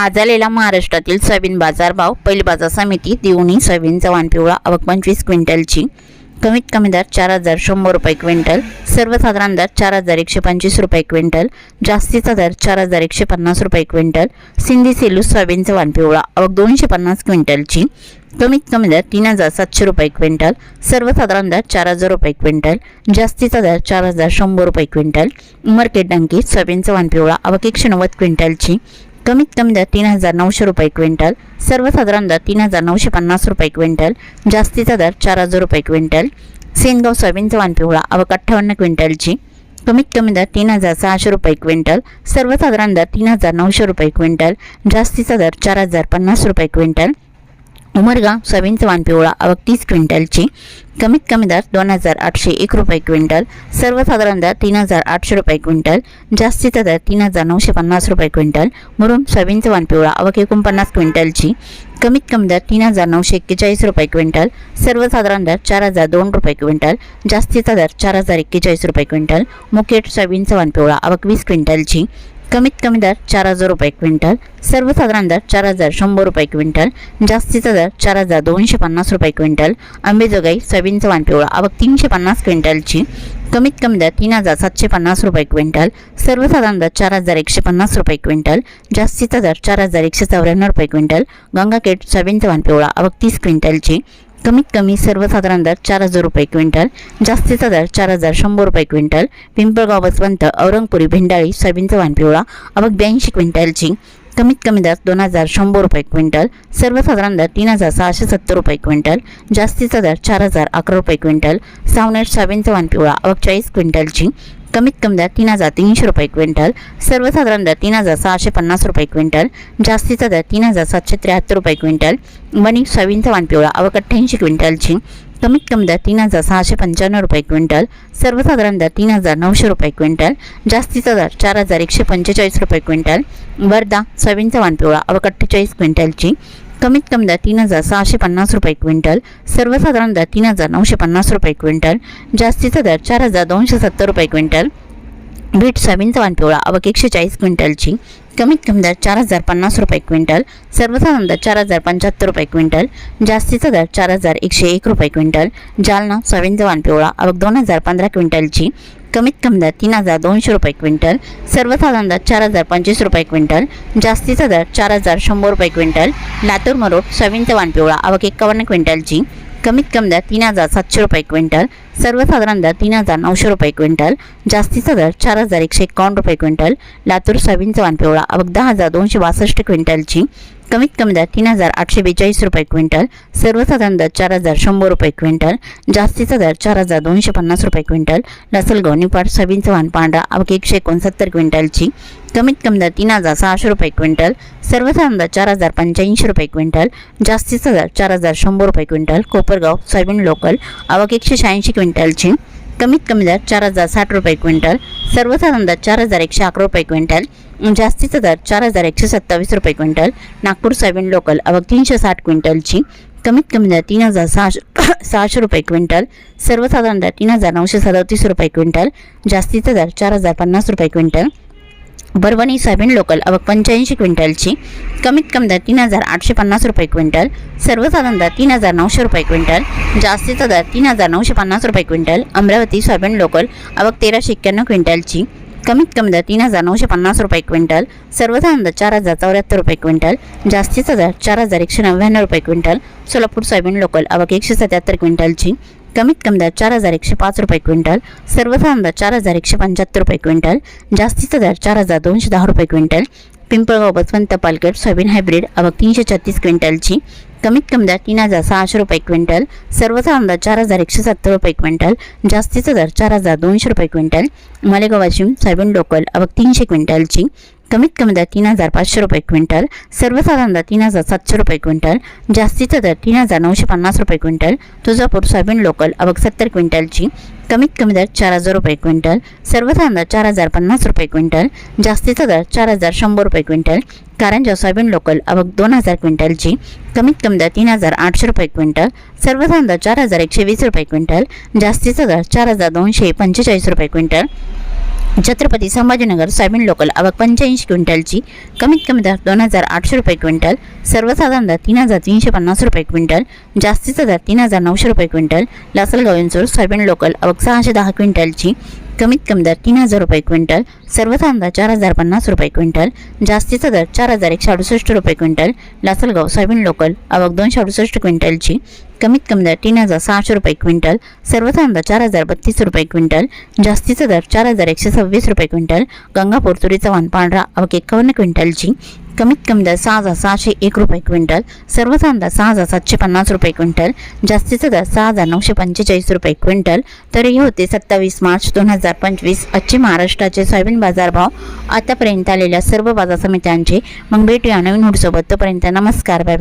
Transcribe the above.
आज आलेला महाराष्ट्रातील सोयाबीन बाजार भाव पहिली बाजार समिती देऊनी सोयाबीनचा वाण पिवळा अवक पंचवीस क्विंटलची. कमीत कमी दर चार हजार शंभर रुपये क्विंटल. सर्वसाधारण दर चार हजार एकशे पंचवीस रुपये क्विंटल. जास्तीचा दर चार हजार एकशे पन्नास रुपये क्विंटल. सिंधी सेलू सोयाबीनचा वाण पिवळा अवक दोनशे पन्नास क्विंटलची. कमीत कमी दर तीन हजार सातशे रुपये क्विंटल. सर्वसाधारण दर चार हजार रुपये क्विंटल. जास्तीचा दर चार हजार शंभर रुपये क्विंटल. मार्केट डंकी सोयाबीनचा वाण पिवळा अवक एकशे नव्वद क्विंटलची. कमीत कमी दर तीन हजार नऊशे रुपये क्विंटल सर्वसाधारण दर तीन हजार नऊशे पन्नास रुपये क्विंटल जास्तीचा दर चार हजार रुपये क्विंटल सेनगाव सोयाबीनचा वाण पिवळा अवक अठ्ठावन्न क्विंटलची कमीत कमी दर तीन हजार सहाशे रुपये क्विंटल सर्वसाधारण दर तीन हजार नऊशे रुपये क्विंटल जास्तीचा दर चार हजार पन्नास रुपये क्विंटल उमरगाव सोयाबीनचा वानपिवळा पिवळा तीस क्विंटलची. कमीत कमी दर दोन हजार आठशे एक रुपये क्विंटल. सर्वसाधारण दर तीन हजार आठशे रुपये क्विंटल. जास्तीचा दर तीन हजार नऊशे पन्नास रुपये क्विंटल. मुरुम सोयाबीनचा वानपिवळा पिवळा एकोणपन्नास क्विंटलची. कमीत कमी दर तीन हजार नऊशे एक्केचाळीस रुपये क्विंटल. सर्वसाधारण दर चार हजार दोन रुपये क्विंटल. जास्तीचा दर चार हजार एक्केचाळीस रुपये क्विंटल. मुकेट सोयाबीनचा वाण पिवळा वीस क्विंटलची. कमीत कमी दर चार हजार रुपये क्विंटल सर्वसाधारण दर चार हजार शंभर रुपये क्विंटल जास्तीचा दर चार हजार दोनशे पन्नास रुपये क्विंटल आंबेजोगाई सोयाबीनचा वाण पिवळा आवक तीनशे पन्नास क्विंटलची कमीत कमी दर तीन हजार सातशे पन्नास रुपये क्विंटल सर्वसाधारण दर चार हजार एकशे पन्नास रुपये क्विंटल जास्तीचा दर चार हजार एकशे चौऱ्याण्णव रुपये क्विंटल गंगाखेड सोयाबीनचा वाण पिवळा आवक तीस क्विंटलची कमीत कमी सर्वसाधारण दर चार हजार रुपये क्विंटल जास्तीचा दर चार हजार शंभर रुपये क्विंटल पिंपळगाव बसवंत औरंगपुरी भेंडाळी सोयाबीनचा वाण पिवळा अवक ब्याऐंशी क्विंटलची. कमीत कमी दर दोन हजार शंभर रुपये क्विंटल सर्वसाधारण दर तीन हजार सहाशे सत्तर रुपये क्विंटल जास्तीचा दर चार हजार अकरा रुपये क्विंटल सावनेट सोयाबीनचा वाण पिवळा अवक चाळीस क्विंटलची. कमीत कमी दर तीन हजार तीनशे रुपये क्विंटल सर्वसाधारण दर तीन हजार सहाशे पन्नास रुपये क्विंटल जास्तीचा दर तीन हजार सातशे त्र्याहत्तर रुपये क्विंटल वणी सोयाबीनचा वाण पिवळा अवक अठ्ठ्याऐंशी क्विंटलची कमीत कमी दर तीन हजार सहाशे पंच्याण्णव रुपये क्विंटल सर्वसाधारण दर तीन हजार नऊशे रुपये क्विंटल जास्तीचा दर चार हजार एकशे पंचेचाळीस रुपये क्विंटल वर्धा सोयाबीनचा वाण पिवळा अवक अठ्ठेचाळीस क्विंटलची कमीत कमी दर तीन हजार सहाशे पन्नास रुपये क्विंटल सर्वसाधारण दर तीन हजार नऊशे पन्नास रुपये क्विंटल जास्तीचा दर चार हजार दोनशे सत्तर रुपये क्विंटल बीट सोयाबीनचा वाण पिवळा अवक एकशे चाळीस क्विंटलची कमीत कमी दर चार हजार पन्नास रुपये क्विंटल सर्वसाधारण दर चार हजार पंच्याहत्तर रुपये क्विंटल जास्तीचा दर चार हजार एकशे एक रुपये क्विंटल जालना सोयाबीनचा वाण पिवळा अवक दोन हजार पंधरा क्विंटलची कमीत कमी दर तीन हजार दोनशे रुपये क्विंटल सर्वसाधारण दर चार हजार पंचवीस रुपये क्विंटल जास्तीचा दर चार हजार शंभर रुपये क्विंटल लातूर मरोड सोयाबीनचा वाण पिवळा अवक एकावन्न क्विंटलची कमीत कमी दर तीन हजार सातशे रुपये क्विंटल सर्वसाधारण दर तीन हजार नऊशे रुपये क्विंटल जास्तीचा दर चार हजार एकशे एकावन्न रुपये क्विंटल लातूर सोयाबीनचा वाण पिवळा अवक दहा हजार दोनशे बासष्ट क्विंटलची कमीत कमी दर तीन हजार आठशे बेचाळीस रुपये क्विंटल सर्वसाधारण दर चार हजार शंभर रुपये क्विंटल जास्तीचा दर चार हजार दोनशे पन्नास रुपये क्विंटल लसलगाव निपाड सोयाबीनचा वाण पांढरा अवघे एकशे एकोणसत्तर क्विंटलची कमीत कमी दर तीन हजार सहाशे रुपये क्विंटल सर्वसाधारण दर चार हजार पंच्याऐंशी रुपये क्विंटल जास्तीचा दर चार हजार शंभर रुपये क्विंटल कोपरगाव सोयाबीन लोकल अवक एकशे शहाऐंशी क्विंटलची कमीत कमी दर चार हजार साठ रुपये क्विंटल सर्वसाधारण दर चार हजार एकशे अकरा रुपये क्विंटल जास्तीचा दर चार हजार एकशे सत्तावीस रुपये क्विंटल नागपूर सोयाबीन लोकल अवघ तीनशे साठ क्विंटलची कमीत कमी दर तीन हजार सहाशे सहाशे रुपये क्विंटल सर्वसाधारण दर तीन हजार नऊशे सदतीस रुपये क्विंटल जास्तीचा दर चार हजार पन्नास रुपये क्विंटल परभणी सोयाबीन लोकल अवक पंच्याऐंशी क्विंटलची. कमीत कमी दर तीन हजार आठशे पन्नास रुपये क्विंटल. सर्वसाधारण दर तीन हजार नऊशे रुपये क्विंटल. जास्तीचा दर तीन हजार नऊशे पन्नास रुपये क्विंटल. अमरावती सोयाबीन लोकल अवक तेराशे एक्क्याण्णव क्विंटलची. कमीत कमी दर तीन हजार नऊशे पन्नास रुपये क्विंटल. सर्वसाधारण दर चार हजार चौऱ्याहत्तर रुपये क्विंटल. जास्तीचा दर चार हजार एकशे नव्याण्णव रुपये क्विंटल. सोलापूर सोयाबीन लोकल अवक एकशे सत्याहत्तर क्विंटलची. कमीत कमी दर चार हजार एकशे पाच रुपये क्विंटल सर्वसाधारण दर चार हजार एकशे पंच्याहत्तर रुपये क्विंटल जास्तीचा दर चार हजार दोनशे दहा रुपये quintal Pimpalgaon Baswant Palghar soybean hybrid अवक तीनशे छत्तीस क्विंटलची कमीत कमी दर तीन हजार सहाशे रुपये क्विंटल सर्वसाधारण दर चार हजार एकशे सत्तर रुपये क्विंटल जास्तीचा दर चार हजार दोनशे रुपये quintal Malegaon Washim soybean local अवक तीनशे क्विंटलची कमीत कमी दर तीन हजार पाचशे रुपये क्विंटल सर्वसाधारण दर तीन हजार सातशे रुपये क्विंटल जास्तीचा दर तीन हजार नऊशे पन्नास रुपये क्विंटल तुळजापूर सोयाबीन लोकल आवक सत्तर क्विंटलची कमीत कमी दर चार हजार रुपये क्विंटल सर्वसाधारण दर चार हजार पन्नास रुपये क्विंटल जास्तीचा दर चार हजार शंभर रुपये क्विंटल कारंजा सोयाबीन लोकल आवक दोन हजार क्विंटलची कमीत कमी दर तीन हजार आठशे रुपये क्विंटल सर्वसाधारण दर चार हजार एकशे वीस रुपये क्विंटल जास्तीचा दर चार हजार दोनशे पंचेचाळीस रुपये quintal Chhatrapati Sambhajinagar soybean local आवक पंच्याऐंशी क्विंटलची कमीत कमी दर दोन हजार आठशे रुपये क्विंटल सर्वसाधारण दर तीन हजार तीनशे पन्नास रुपये क्विंटल जास्तीचा दर तीन हजार नऊशे रुपये quintal Lasalgaon Inchur soybean local आवक सहाशे दहा क्विंटलची कमीत कमी दर तीन हजार रुपये क्विंटल सर्वसाधारण दर चार हजार पन्नास रुपये क्विंटल जास्तीचा दर चार हजार एकशे अडुसष्ट रुपये क्विंटल लासलगाव सोयाबीन लोकल आवक दोनशे अडुसष्ट क्विंटलची कमीत कमी दर तीन हजार सहाशे रुपये क्विंटल सर्वसाधारण दर चार हजार बत्तीस रुपये क्विंटल जास्तीचा दर चार हजार एकशे सव्वीस रुपये क्विंटल गंगापूर तुरीचा वाण पांढरा अवघे एकावन्न क्विंटलची कमीत कमी दर सहा हजार सहाशे एक रुपये क्विंटल सर्वसाधारण दर सहा हजार सातशे पन्नास रुपये क्विंटल जास्तीचा दर सहा हजार नऊशे पंचेचाळीस रुपये क्विंटल तर हे होते सत्तावीस मार्च दोन हजार पंचवीस आजचे महाराष्ट्राचे सोयाबीन बाजारभाव आतापर्यंत आलेल्या सर्व बाजार समित्यांचे मग भेटूया नवीन हुडसोबत तोपर्यंत नमस्कार बाय